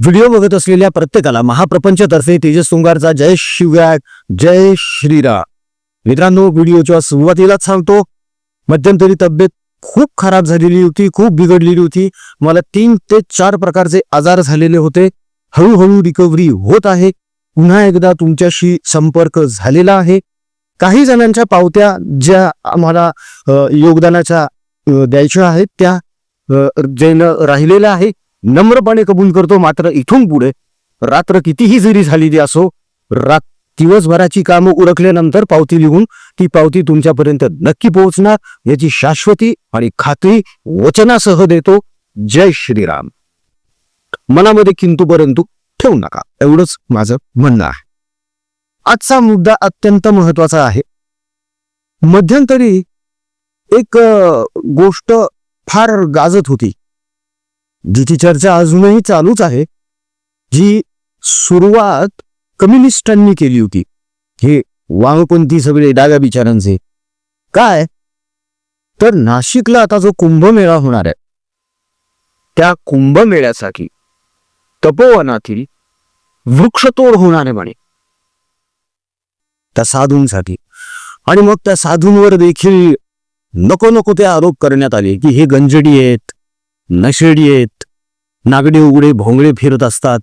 Video बघत असलेल्या प्रत्येकाला महाप्रपंचतर्फे तेजस सुंगारचा जय शिवराय जय श्रीराम. मित्रांनो व्हिडिओच्या सुरुवातीलाच सांगतो मध्यंतरी तब्येत खूप खराब झालेली होती खूप बिघडलेली होती. मला तीन ते चार प्रकारचे आजार झालेले होते. हळूहळू रिकव्हरी होत आहे. पुन्हा एकदा तुमच्याशी संपर्क झालेला आहे. काही जणांच्या पावत्या ज्या आम्हाला योगदानाच्या द्यायच्या आहेत त्या अ, राहिलेल्या आहे. नम्रपणे कबूल करतो मात्र इथून पुढे रात्र कितीही जरी झालेली असो रात दिवसभराची कामं उरकल्यानंतर पावती लिहून ती पावती तुमच्यापर्यंत नक्की पोहोचणार याची शाश्वती आणि खात्री वचनासह देतो. जय श्रीराम. मनामध्ये किंतु परंतु ठेवू नका. एवढंच माझं म्हणणं आहे. आजचा मुद्दा अत्यंत महत्त्वाचा आहे. मध्यंतरी एक गोष्ट फार गाजत होती. जिची चर्चा अजूनही चालूच आहे जी सुरुवात कम्युनिस्टांनी केली होती. हे वामपंथी सगळे डाव्या विचारांचे काय? तर नाशिकला आता जो कुंभमेळा होणार आहे त्या कुंभमेळ्यासाठी तपोवनातील वृक्षतोड होणार आहे म्हणे. त्या साधूंसाठी. आणि मग त्या साधूंवर देखील नको नको ते आरोप करण्यात आले की हे गंजडी आहेत. नशेडी आहेत नागडे उघडे भोंगळे फिरत असतात.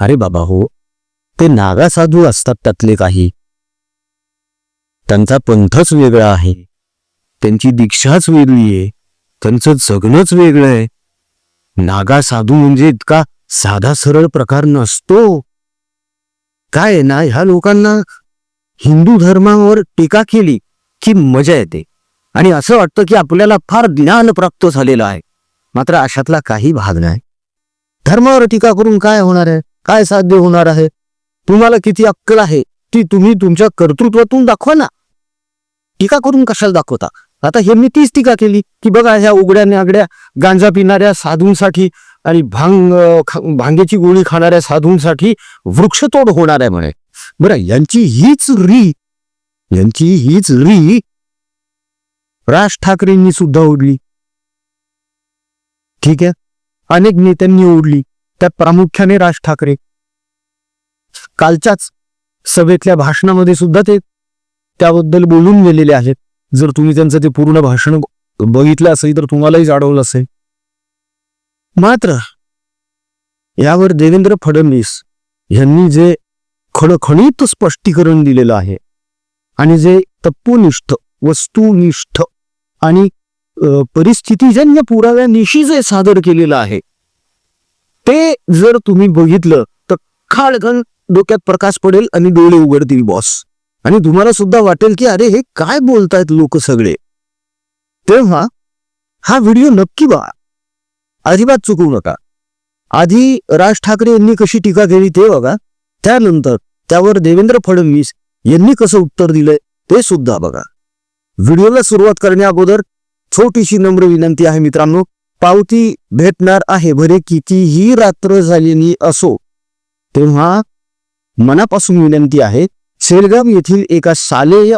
अरे बाबा हो ते नागा साधू असतात त्यातले काही. त्यांचा पंथच वेगळा आहे. त्यांची दीक्षाच वेगळी आहे. त्यांचं जगणंच वेगळं आहे. नागा साधू म्हणजे इतका साधा सरळ प्रकार नसतो. काय ना ह्या लोकांना हिंदू धर्मावर टीका केली की मजा येते. आणि असं वाटतं की आपल्याला फार ज्ञान प्राप्त झालेलं आहे. मात्र अशातला काही भाग नाही. धर्मावर टीका करून काय होणार आहे? काय साध्य होणार आहे? तुम्हाला किती अक्कल आहे? ती तुम्ही तुमच्या कर्तृत्वातून दाखवा ना. टीका करून कशाला दाखवता? आता हे मी तीच टीका केली की बघा ह्या उघड्या नागड्या गांजा पिणाऱ्या साधूंसाठी आणि भांग भांगेची गोळी खाणाऱ्या साधूंसाठी वृक्षतोड होणार आहे म्हणे. बरं यांची हीच री यांची हीच री राज ठाकरेंनी सुद्धा ओढली. ठीक आहे? अनेक नेत्यांनी ओढली. त्यात प्रामुख्याने राज ठाकरे. कालच्याच सभेतल्या भाषणामध्ये सुद्धा ते त्याबद्दल बोलून गेलेले आहेत. जर तुम्ही त्यांचं ते पूर्ण भाषण बघितलं असेल तर तुम्हालाही जाणवलं असेल. मात्र यावर देवेंद्र फडणवीस यांनी जे खणखणीत स्पष्टीकरण दिलेलं आहे आणि जे तत्वनिष्ठ वस्तुनिष्ठ आणि परिस्थितीजन्य पुराव्यानिशी जे सादर केलेलं आहे. ते जर तुम्ही बघितलं तर खाळघन डोक्यात प्रकाश पडेल आणि डोळे उघडतील बॉस आणि तुम्हाला सुद्धा वाटेल की अरे हे काय बोलतायत लोक सगळे? तेव्हा हा व्हिडिओ नक्की बघा. अजिबात चुकवू नका. आधी राज ठाकरे यांनी कशी टीका केली ते बघा. त्यानंतर त्यावर देवेंद्र फडणवीस यांनी कसं उत्तर दिलंय ते सुद्धा बघा. व्हिडिओला सुरुवात करण्या अगोदर छोटीशी नम्र विनंती आहे मित्रांनो पावती भेटणार आहे भरे कितीही रात्र झालेली असो. तेव्हा मनापासून विनंती आहे शेलगाव येथील एका शालेय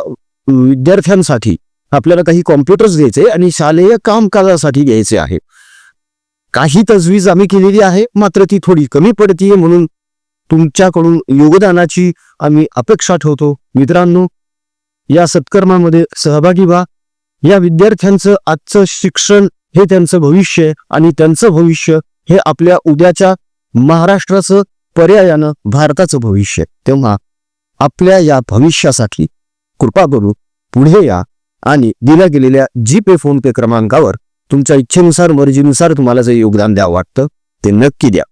विद्यार्थ्यांसाठी आपल्याला काही कॉम्प्युटर्स घ्यायचे आणि शालेय कामकाजासाठी घ्यायचे आहे. काही तजवीज आम्ही केलेली आहे मात्र ती थोडी कमी पडतीये म्हणून तुमच्याकडून योगदानाची आम्ही अपेक्षा ठेवतो. मित्रांनो या सत्कर्मामध्ये सहभागी व्हा. या विद्यार्थ्यांचं आजचं शिक्षण हे त्यांचं भविष्य आहे आणि त्यांचं भविष्य हे आपल्या उद्याच्या महाराष्ट्राचं पर्यायानं भारताचं भविष्य आहे. तेव्हा आपल्या या भविष्यासाठी कृपा करू पुढे या आणि दिल्या गेलेल्या जी पे फोन पे क्रमांकावर तुमच्या इच्छेनुसार मर्जीनुसार तुम्हाला जे योगदान द्यावं वाटतं ते नक्की द्या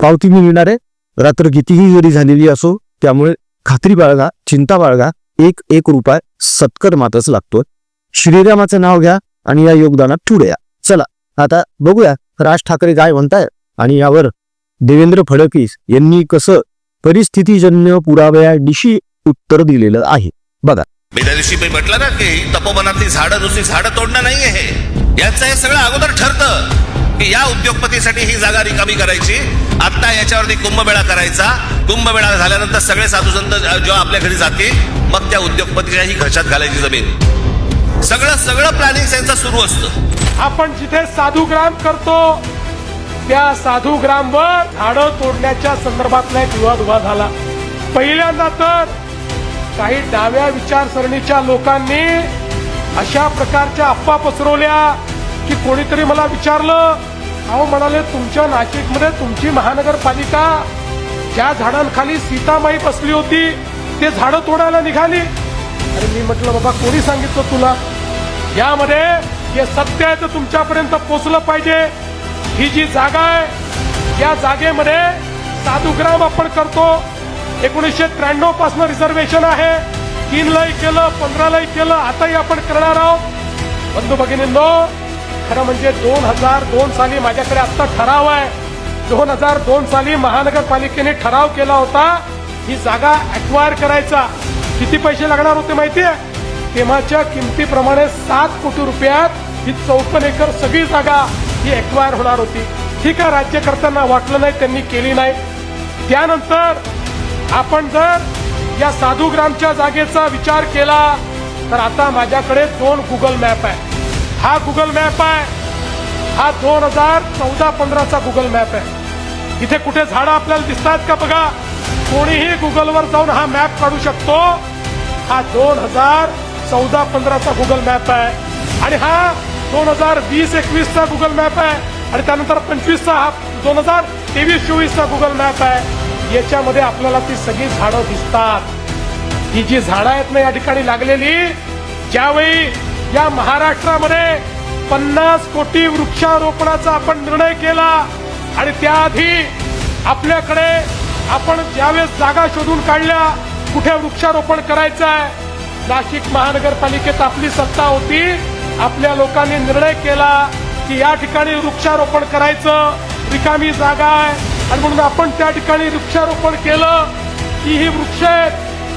पावती मिळणार आहे रात्र कितीही जरी झालेली असो त्यामुळे खात्री बाळगा चिंता बाळगा एक एक रुपये सत्कर्मातच लागतोय. श्रीरामाचं नाव घ्या आणि या योगदानात पुढे चला आता बघूया राज ठाकरे काय म्हणताय आणि यावर देवेंद्र फडणवीस यांनी कसं परिस्थितीजन्य पुराव्यादिशी उत्तर दिलेलं आहे. बघा. मी त्या दिवशी म्हटलं ना की तपोवनातली झाडं नुसती झाडं तोडणं नाहीये हे. यांचं हे सगळं अगोदर ठरतं की या उद्योगपतीसाठी ही जागा रिकामी करायची. आत्ता याच्यावरती कुंभमेळा करायचा. कुंभमेळा झाल्यानंतर सगळे साधू संत जेव्हा आपल्या घरी जातील मग त्या उद्योगपतीच्याही घशात घालायची जमीन. सगळं सगळं प्लॅनिंग त्यांचं सुरू असतं. आपण जिथे साधुग्राम करतो त्या साधू ग्रामवर झाडं तोडण्याच्या संदर्भातला एक विवाद उभा झाला. पहिल्यांदा तर काही डाव्या विचारसरणीच्या लोकांनी अशा प्रकारच्या अफवा पसरवल्या की कोणीतरी मला विचारलं अहो म्हणाले तुमच्या नाशिकमध्ये तुमची महानगरपालिका ज्या झाडांखाली सीतामाई बसली होती ते झाडं तोडायला निघाली. अरे मी म्हटलं बाबा कोणी सांगितलं तुला? यामध्ये हे सत्य आहे तर तुमच्यापर्यंत पोचलं पाहिजे. ही जी जागा आहे या जागेमध्ये साधुग्राम आपण करतो. एकोणीसशे त्र्याण्णवपासून रिझर्वेशन आहे. तीन लय केलं पंधरा लय केलं आताही आपण करणार आहोत. बंधू भगिनींनो खरं म्हणजे दोन हजार दोन साली माझ्याकडे आत्ता ठराव आहे. दोन हजार दोन साली महानगरपालिकेने ठराव केला होता ही जागा अक्वायर करायचा. किती पैसे लागणार होते माहितीये? तेव्हाच्या किमतीप्रमाणे सात कोटी रुपयात ही चौपन्न एकर सगळी जागा ही एक्वायर होणार होती. ठीक आहे राज्यकर्त्यांना वाटलं नाही त्यांनी केली नाही. त्यानंतर आपण जर या साधुग्रामच्या जागेचा विचार केला तर आता माझ्याकडे दोन गुगल मॅप आहे. हा गुगल मॅप आहे. हा दोन हजार चौदा पंधराचा गुगल मॅप आहे. इथे कुठे झाडं आपल्याला दिसतात का बघा? कोणीही गुगलवर जाऊन हा मॅप काढू शकतो. हा दोन हजार चौदा पंधराचा गुगल मॅप आहे. आणि हा दोन हजार वीस एकवीसचा गुगल मॅप आहे. आणि त्यानंतर पंचवीसचा हा दोन हजार तेवीस चोवीसचा गुगल मॅप आहे. याच्यामध्ये आपल्याला ती सगळी झाडं दिसतात. ही जी झाडं आहेत ना या ठिकाणी लागलेली ज्यावेळी या महाराष्ट्रामध्ये पन्नास कोटी वृक्षारोपणाचा आपण निर्णय केला आणि त्याआधी आपल्याकडे आपण ज्यावेळेस जागा शोधून काढल्या कुठे वृक्षारोपण करायचं आहे नाशिक महानगरपालिकेत आपली सत्ता होती आपल्या लोकांनी निर्णय केला की या ठिकाणी वृक्षारोपण करायचं रिकामी जागा आहे. आणि म्हणून आपण त्या ठिकाणी वृक्षारोपण केलं. की ही वृक्ष आहेत.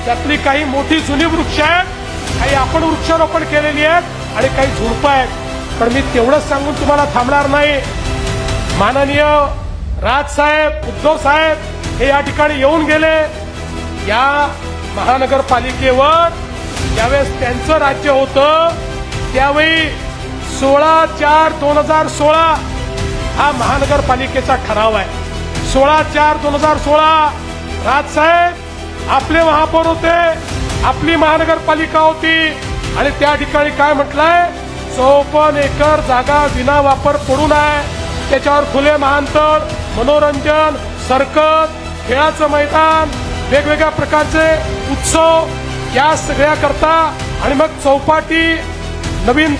त्यातली काही मोठी जुनी वृक्ष आहेत. काही आपण वृक्षारोपण केलेली आहेत आणि काही झुडपं आहेत. पण मी तेवढंच सांगून तुम्हाला थांबणार नाही. माननीय राजसाहेब उद्धव साहेब हे या ठिकाणी येऊन गेले. या महानगरपालिकेवर ज्यावेळेस त्यांचं राज्य होतं त्यावेळी सोळा चार दोन हजार सोळा हा महानगरपालिकेचा ठराव आहे. सोळा चार दोन हजार सोळा राजसाहेब आपले महापौर होते. आपली महानगरपालिका होती. आणि त्या ठिकाणी काय म्हटलंय? चौपन्न एकर जागा विना वापर पडून आहे त्याच्यावर खुले महांतर मनोरंजन सरकत खेळाचं मैदान वेगवेगळ्या प्रकारचे उत्सव या सगळ्या करता आणि मग चौपाटी नवीन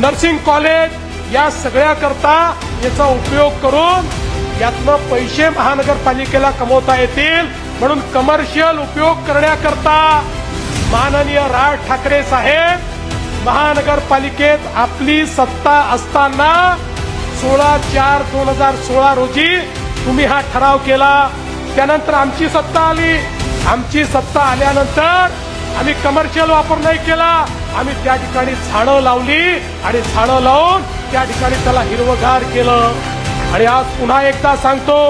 नर्सिंग कॉलेज या सगळ्या करता याचा उपयोग करून यातनं पैसे महानगरपालिकेला कमवता येतील. म्हणून कमर्शियल उपयोग करण्याकरता माननीय राज ठाकरे साहेब महानगरपालिकेत आपली सत्ता असताना सोळा चार दोन हजार सोळा रोजी तुम्ही हा ठराव केला. त्यानंतर आमची सत्ता आली. आमची सत्ता आल्यानंतर आम्ही कमर्शियल वापर नाही केला. आम्ही त्या ठिकाणी झाडं लावली आणि झाडं लावून त्या ठिकाणी त्याला हिरवगार केलं. आणि आज पुन्हा एकदा सांगतो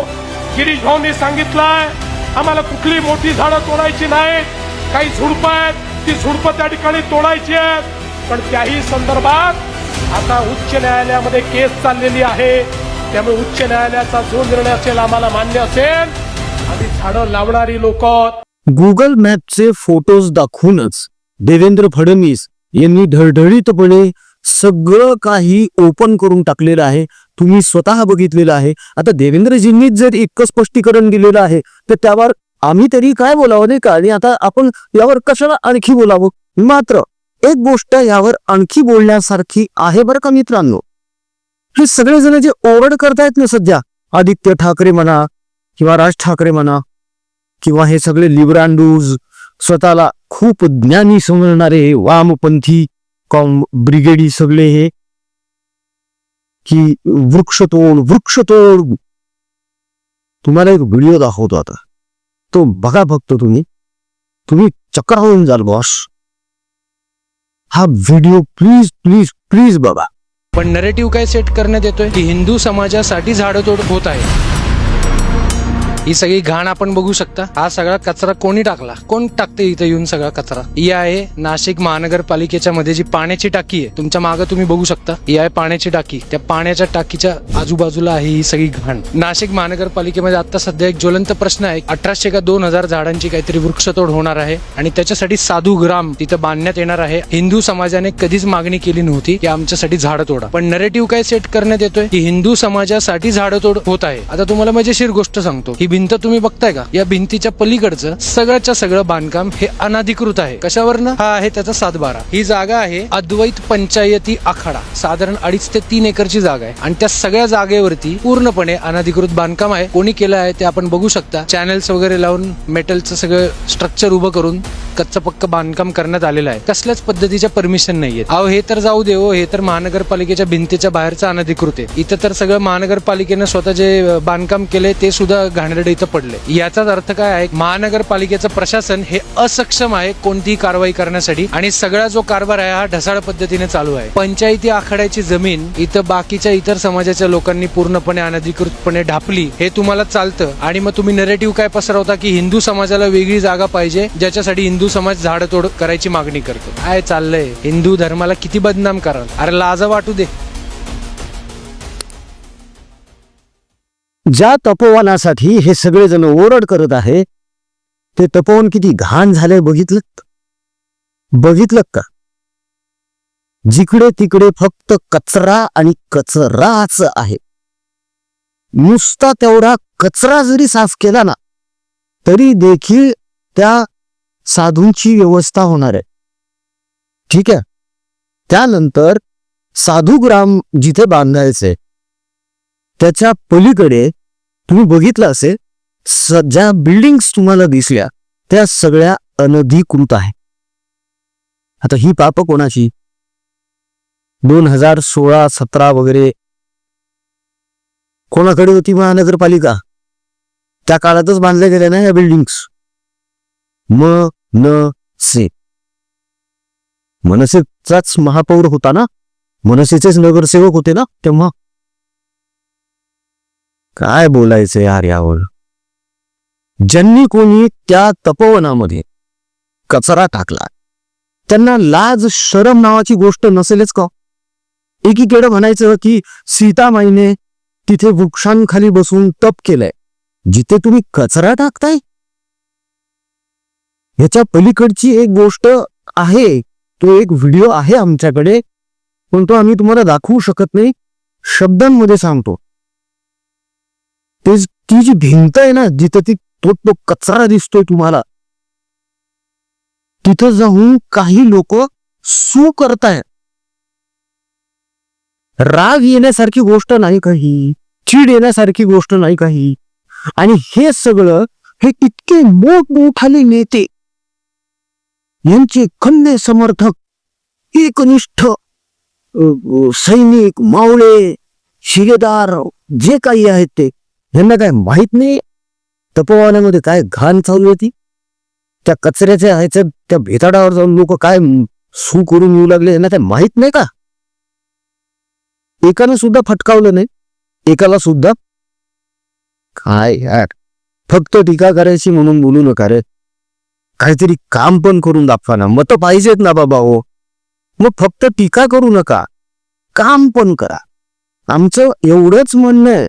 गिरीश भाऊंनी सांगितलंय आम्हाला कुठली मोठी झाडं तोडायची नाहीत. काही झुडपं आहेत ती झुडपं त्या ठिकाणी तोडायची आहेत. पण त्याही संदर्भात आता उच्च न्यायालयामध्ये केस चाललेली आहे. त्यामुळे उच्च न्यायालयाचा जो निर्णय असेल आम्हाला मान्य असेल आम्ही झाडं लावणारी लोक गुगल मॅपचे फोटोज दाखवूनच देवेंद्र फडणवीस यांनी ढळढळीतपणे सगळं काही ओपन करून टाकलेलं आहे. तुम्ही स्वतः बघितलेलं आहे. आता देवेंद्रजींनीच जर इतकं स्पष्टीकरण दिलेलं आहे तर त्यावर आम्ही तरी काय बोलावं नाही का? आणि आता आपण यावर कशाला आणखी बोलावं? मात्र एक गोष्ट यावर आणखी बोलण्यासारखी आहे बरं का मित्रांनो. हे सगळेजण जे ओरड करतायत ना सध्या आदित्य ठाकरे म्हणा किंवा राज ठाकरे म्हणा किंवा हे सगळे लिब्रांडूज स्वतःला खूप ज्ञानी समजणारे हे वामपंथी कॉम ब्रिगेडी सगळे हे की वृक्षतोड वृक्षतोड. तुम्हाला एक व्हिडिओ दाखवतो आता. तो बघा फक्त तुम्ही. तुम्ही चक्कर होऊन जाल बॉस हा व्हिडिओ प्लीज प्लीज प्लीज बघा. पण नरेटिव्ह काय सेट करण्यात येतोय? की हिंदू समाजासाठी झाडतोड होत आहे. ही सगळी घाण आपण बघू शकता. हा सगळा कचरा कोणी टाकला? कोण टाकते इथं येऊन सगळा कचरा? ही आहे नाशिक महानगरपालिकेच्या मध्ये जी पाण्याची टाकी आहे. तुमच्या मागे तुम्ही बघू शकता. ही आहे पाण्याची टाकी. त्या पाण्याच्या टाकीच्या आजूबाजूला आहे ही सगळी घाण. नाशिक महानगरपालिकेमध्ये आता सध्या एक ज्वलंत प्रश्न आहे. अठराशे का दोन हजार झाडांची काहीतरी वृक्षतोड होणार आहे आणि त्याच्यासाठी साधू ग्राम तिथं बांधण्यात येणार आहे. हिंदू समाजाने कधीच मागणी केली नव्हती की आमच्यासाठी झाडं तोडा. पण नरेटिव्ह काय सेट करण्यात येतोय? की हिंदू समाजासाठी झाडं तोड होत आहे. आता तुम्हाला मजेशीर गोष्ट सांगतो. ही भिंत तुम्ही बघताय का? या भिंतीच्या पलीकडचं सगळ्याच्या सगळं बांधकाम हे अनाधिकृत आहे. कशावरनं? हा आहे त्याचा सातबारा. ही जागा आहे अद्वैत पंचायती आखाडा. साधारण अडीच ते तीन एकरची जागा आहे. आणि त्या सगळ्या जागेवरती पूर्णपणे अनधिकृत बांधकाम आहे. कोणी केलं आहे ते आपण बघू शकता. चॅनेल्स वगैरे लावून मेटलचं सगळं स्ट्रक्चर उभं करून कच्चं पक्क बांधकाम करण्यात आलेलं आहे. कसल्याच पद्धतीच्या परमिशन नाहीये अहो हे तर जाऊ देव हो. हे. तर महानगरपालिकेच्या भिंतीच्या बाहेरचं अनधिकृत आहे. इथं तर सगळं महानगरपालिकेनं स्वतः जे बांधकाम केले ते सुद्धा घाणेर घाणेरडे इथं पडले. याचाच अर्थ काय आहे महानगरपालिकेचं प्रशासन हे असक्षम आहे कोणतीही कारवाई करण्यासाठी आणि सगळा जो कारभार आहे हा ढसाळ पद्धतीने चालू आहे. पंचायती आखाड्याची जमीन इथं बाकीच्या इतर समाजाच्या लोकांनी पूर्णपणे अनधिकृतपणे ढापली हे तुम्हाला चालतं. आणि मग तुम्ही नरेटिव्ह काय पसरवता की हिंदू समाजाला वेगळी जागा पाहिजे ज्याच्यासाठी हिंदू समाज झाडतोड करायची मागणी करतो? काय चाललंय? हिंदू धर्माला किती बदनाम कराल? अरे लाजा वाटू दे. ज्या तपोवनासाठी हे सगळेजण ओरड करत आहे ते तपोवन किती घाण झालंय बघितलं? बघितलं का? जिकडे तिकडे फक्त कचरा आणि कचराच आहे. नुसता तेवढा कचरा जरी साफ केला ना तरी देखील त्या साधूंची व्यवस्था होणार आहे. ठीक आहे? त्यानंतर साधूग्राम जिथे बांधायचे त्याच्या पलीकडे तुम्ही बघितलं असेल स- ज्या बिल्डिंग्स तुम्हाला दिसल्या त्या सगळ्या अनधिकृत आहे आता ही पाप कोणाची? दोन हजार सोळा सतरा वगैरे. कोणाकडे होती महानगरपालिका? त्या काळातच बांधल्या गेल्या ना या बिल्डिंग्स म न से. मनसेचाच महापौर होता ना? मनसेचेच नगरसेवक होते ना तेव्हा? काय बोलायचं यार यावर? ज्यांनी कोणी त्या तपोवनामध्ये कचरा टाकला त्यांना लाज शरम नावाची गोष्ट नसेलच का? एकीकडे म्हणायचं की सीतामाईने तिथे वृक्षांखाली बसून तप केलंय जिथे तुम्ही कचरा टाकताय? ह्याच्या पलीकडची एक गोष्ट आहे तो एक व्हिडिओ आहे आमच्याकडे पण तो आम्ही तुम्हाला दाखवू शकत नाही शब्दांमध्ये सांगतो. ते ती जी भिंत आहे ना जिथं ती तो तो कचरा दिसतोय तुम्हाला तिथं जाऊन काही लोक सू करताय. राग येण्यासारखी गोष्ट नाही काही चीड येण्यासारखी गोष्ट नाही काही. आणि हे सगळं हे इतके मोठमोठाले नेते यांचे खंदे समर्थक एकनिष्ठ सैनिक मावळे शिगेदार जे काही आहेत ते यांना काय माहीत नाही? तपोवानामध्ये काय घाण चालू होती त्या कचऱ्याच्या ह्याच्या त्या भेताडावर जाऊन लोक काय सू करून येऊ लागले यांना काय माहीत नाही का? एकानं सुद्धा फटकावलं नाही. एकाला सुद्धा काय यार? फक्त टीका करायची म्हणून बोलू नका रे. काहीतरी काम पण करून दाखवा ना. मत पाहिजेत ना बाबा हो. मग फक्त टीका करू नका. काम पण करा. आमचं एवढंच म्हणणं आहे.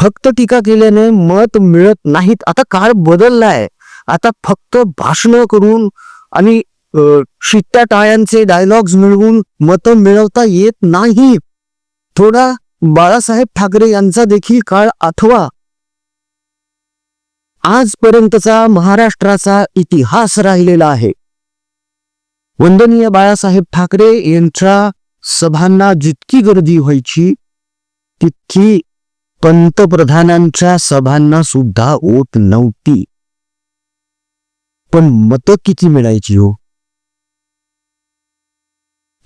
फक्त टीका केल्याने मत मिळत नाहीत. आता काळ बदललाय. आता फक्त भाषण करून आणि अ, शिट्ट्या टाळ्यांचे डायलॉग्स मिळवून मतं मिळवता येत नाही. थोडा बाळासाहेब ठाकरे यांचा देखील काळ आठवा. आजपर्यंतचा महाराष्ट्राचा इतिहास राहिलेला आहे. वंदनीय बाळासाहेब ठाकरे यांच्या सभांना जितकी गर्दी व्हायची तितकी पंतप्रधानांच्या सभांना सुद्धा ओत नव्हती. पण मत किती मिळायची हो?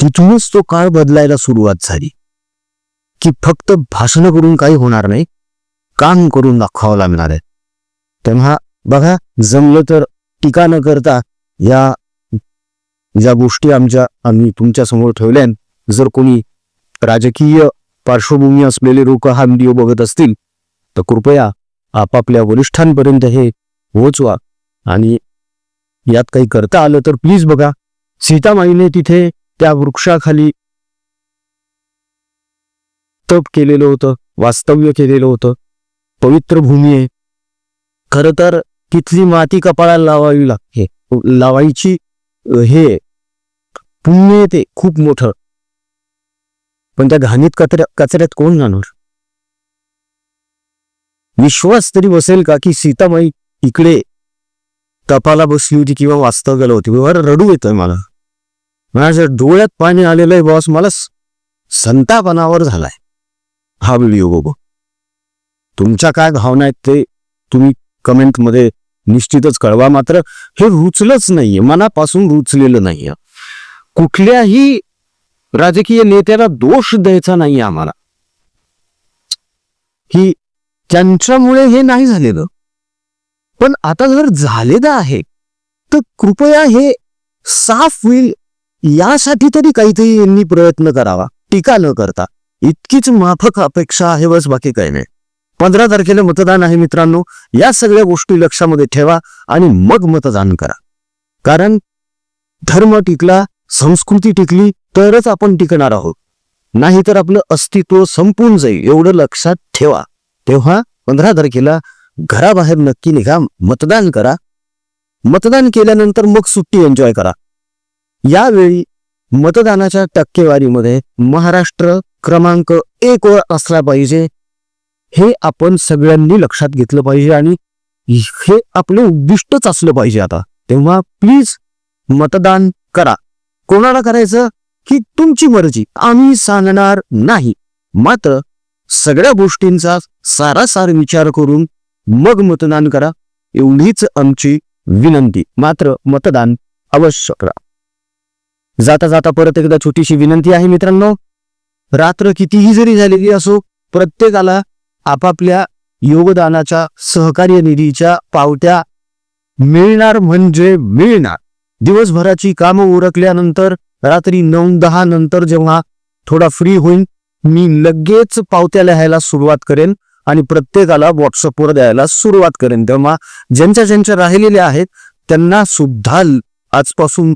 तिथूनच तो काळ बदलायला सुरुवात झाली. की फक्त भाषण करून काही होणार नाही काम करून दाखवावं लागणार आहे. तेव्हा बघा जमलं तर टीका न करता या ज्या गोष्टी आमच्या आम्ही तुमच्यासमोर ठेवल्या जर कोणी राजकीय पार्श्वभूमी असलेले लोक हा व्हिडिओ बघत असतील तर कृपया आपापल्या वरिष्ठांपर्यंत हे पोहोचवा. आणि यात काही करता आलं तर प्लीज बघा. सीतामाईने तिथे त्या वृक्षाखाली तप केलेलं होतं वास्तव्य केलेलं होतं. पवित्र भूमी आहे. खरं तर तिथली माती कपाळाला लावावी लागते. लावायची हे पुण्य ते खूप मोठं. पण त्या घाणीत कचऱ्या कचऱ्यात कोण जाणार? विश्वास तरी बसेल का की सीतामाई इकडे तपाला बसली होती किंवा वास्तव्याला होती? वर रडू येतोय मला. माझ्या डोळ्यात पाणी आलेलं आहे बॉस. मला संतापनावर झालाय. हा व्हिडिओ बघ. तुमच्या काय भावना आहेत ते तुम्ही कमेंटमध्ये निश्चितच कळवा. मात्र हे रुचलंच नाहीये. मनापासून रुचलेलं नाहीये. कुठल्याही राजकीय नेत्याला दोष द्यायचा नाही आम्हाला. की त्यांच्यामुळे हे नाही झालेलं. पण आता जर झालेलं आहे तर कृपया हे साफ होईल यासाठी तरी काहीतरी यांनी प्रयत्न करावा. टीका न करता. इतकीच माफक अपेक्षा आहे बस बाकी काही नाही. पंधरा तारखेला मतदान आहे मित्रांनो. या सगळ्या गोष्टी लक्षामध्ये ठेवा आणि मग मतदान करा. कारण धर्म टिकला संस्कृती टिकली तरच आपण टिकणार आहोत. नाहीतर आपलं अस्तित्व संपून जाईल एवढं लक्षात ठेवा. तेव्हा पंधरा तारखेला घराबाहेर नक्की निघा मतदान करा. मतदान केल्यानंतर मग सुट्टी एन्जॉय करा. यावेळी मतदानाच्या टक्केवारीमध्ये महाराष्ट्र क्रमांक एक वर असला पाहिजे. हे आपण सगळ्यांनी लक्षात घेतलं पाहिजे आणि हे आपलं उद्दिष्टच असलं पाहिजे आता. तेव्हा प्लीज मतदान करा. कोणाला करायचं? की तुमची मर्जी. आम्ही सांगणार नाही. मात्र सगळ्या गोष्टींचा सारासार विचार करून मग मतदान करा एवढीच आमची विनंती. मात्र मतदान अवश्य करा. जाता जाता परत एकदा छोटीशी विनंती आहे मित्रांनो. रात्र कितीही जरी झालेली असो प्रत्येकाला आपापल्या योगदानाच्या सहकार्य निधीच्या पावत्या मिळणार म्हणजे मिळणार. दिवसभराची कामं उरकल्यानंतर रात्री नऊ दहा नंतर जेव्हा थोडा फ्री होईन मी लगेच पावत्या लिहायला सुरुवात करेन आणि प्रत्येकाला व्हॉट्सअपवर द्यायला सुरुवात करेन. तेव्हा ज्यांच्या ज्यांच्या राहिलेल्या आहेत त्यांना सुद्धा आजपासून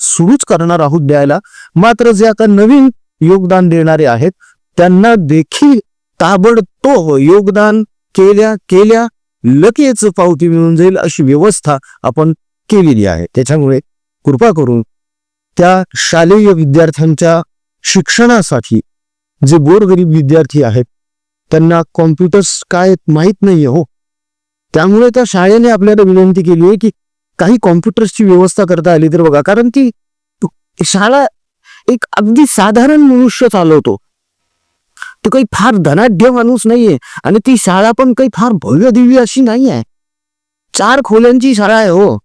सुरूच करणार आहोत द्यायला. मात्र जे आता नवीन योगदान देणारे आहेत त्यांना देखील ताबडतोब योगदान केल्या केल्या लगेच पावती मिळून जाईल अशी व्यवस्था आपण केलेली आहे. त्याच्यामुळे कृपा करून त्या शालेय विद्यार्थ्यांच्या शिक्षणासाठी जे गोरगरीब विद्यार्थी आहेत त्यांना कॉम्प्युटर्स काय माहीत नाहीये हो. त्यामुळे त्या शाळेने आपल्याला विनंती केली आहे की काही कॉम्प्युटर्सची व्यवस्था करता आली तर बघा. कारण ती शाळा एक अगदी साधारण मनुष्य चालवतो. तो काही फार धनाढ्य माणूस नाहीये आणि ती शाळा पण काही फार भव्य दिव्य अशी नाही आहे चार खोल्यांची शाळा आहे हो.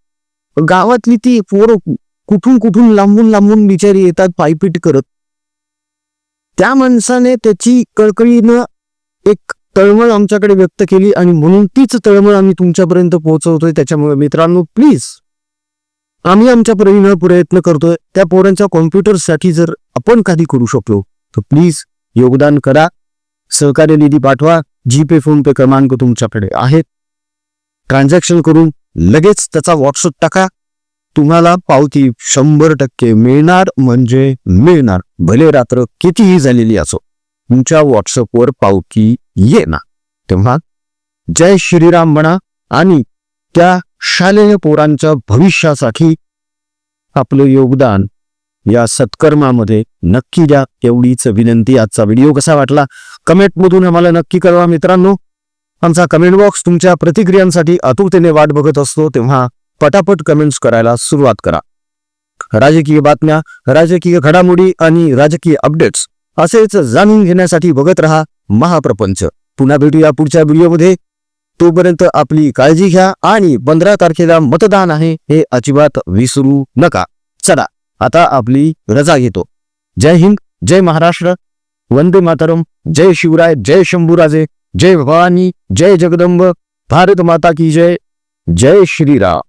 गावातली ती पोरं कुठून कुठून लांबून लांबून बिचारी येतात पायपीट करत. त्या माणसाने त्याची कळकळीनं एक तळमळ आमच्याकडे व्यक्त केली आणि म्हणून तीच तळमळ आम्ही तुमच्यापर्यंत पोहोचवतोय. त्याच्यामुळे मित्रांनो प्लीज आम्ही आमच्या परीनं प्रयत्न करतोय. त्या पोरांच्या कॉम्प्युटरसाठी जर आपण काही करू शकलो तर प्लीज योगदान करा. सहकार्य निधी पाठवा. जीपे फोन पे क्रमांक तुमच्याकडे आहेत. ट्रान्झॅक्शन करून लगेच त्याचा व्हॉट्सअप टाका. तुम्हाला पावती शंभर टक्के मिळणार म्हणजे मिळणार. भले रात्र कितीही झालेली असो तुमच्या व्हॉट्सअपवर पावती येणार. तेव्हा जय श्रीराम म्हणा आणि त्या शालेय पोरांच्या भविष्यासाठी आपलं योगदान या सत्कर्मामध्ये नक्की द्या. एवढीच विनंती. आजचा व्हिडिओ कसा वाटला? कमेंटमधून आम्हाला नक्की कळवा मित्रांनो. आमचा कमेंट बॉक्स तुमच्या प्रतिक्रियांसाठी आतुरतेने वाट बघत असतो. तेव्हा पटापट कमेंट्स करायला सुरुवात करा. राजकीय बातम्या राजकीय घडामोडी आणि राजकीय अपडेट्स असेच जाणून घेण्यासाठी बघत रहा महाप्रपंच. पुन्हा भेटूया पुढच्या व्हिडिओमध्ये तोपर्यंत आपली काळजी घ्या आणि पंधरा तारखेला मतदान आहे हे अजिबात विसरू नका. चला आता आपली रजा घेतो. जय हिंद जय महाराष्ट्र. वंदे मातरम. जय शिवराय जय शंभूराजे. जय भवानी जय जगदंब. भारत माता की जय. जय श्रीराम.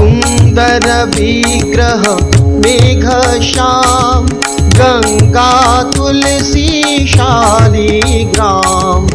सुन्दर विग्रह मेघ श्याम गङ्गा तुलसी शालिग्राम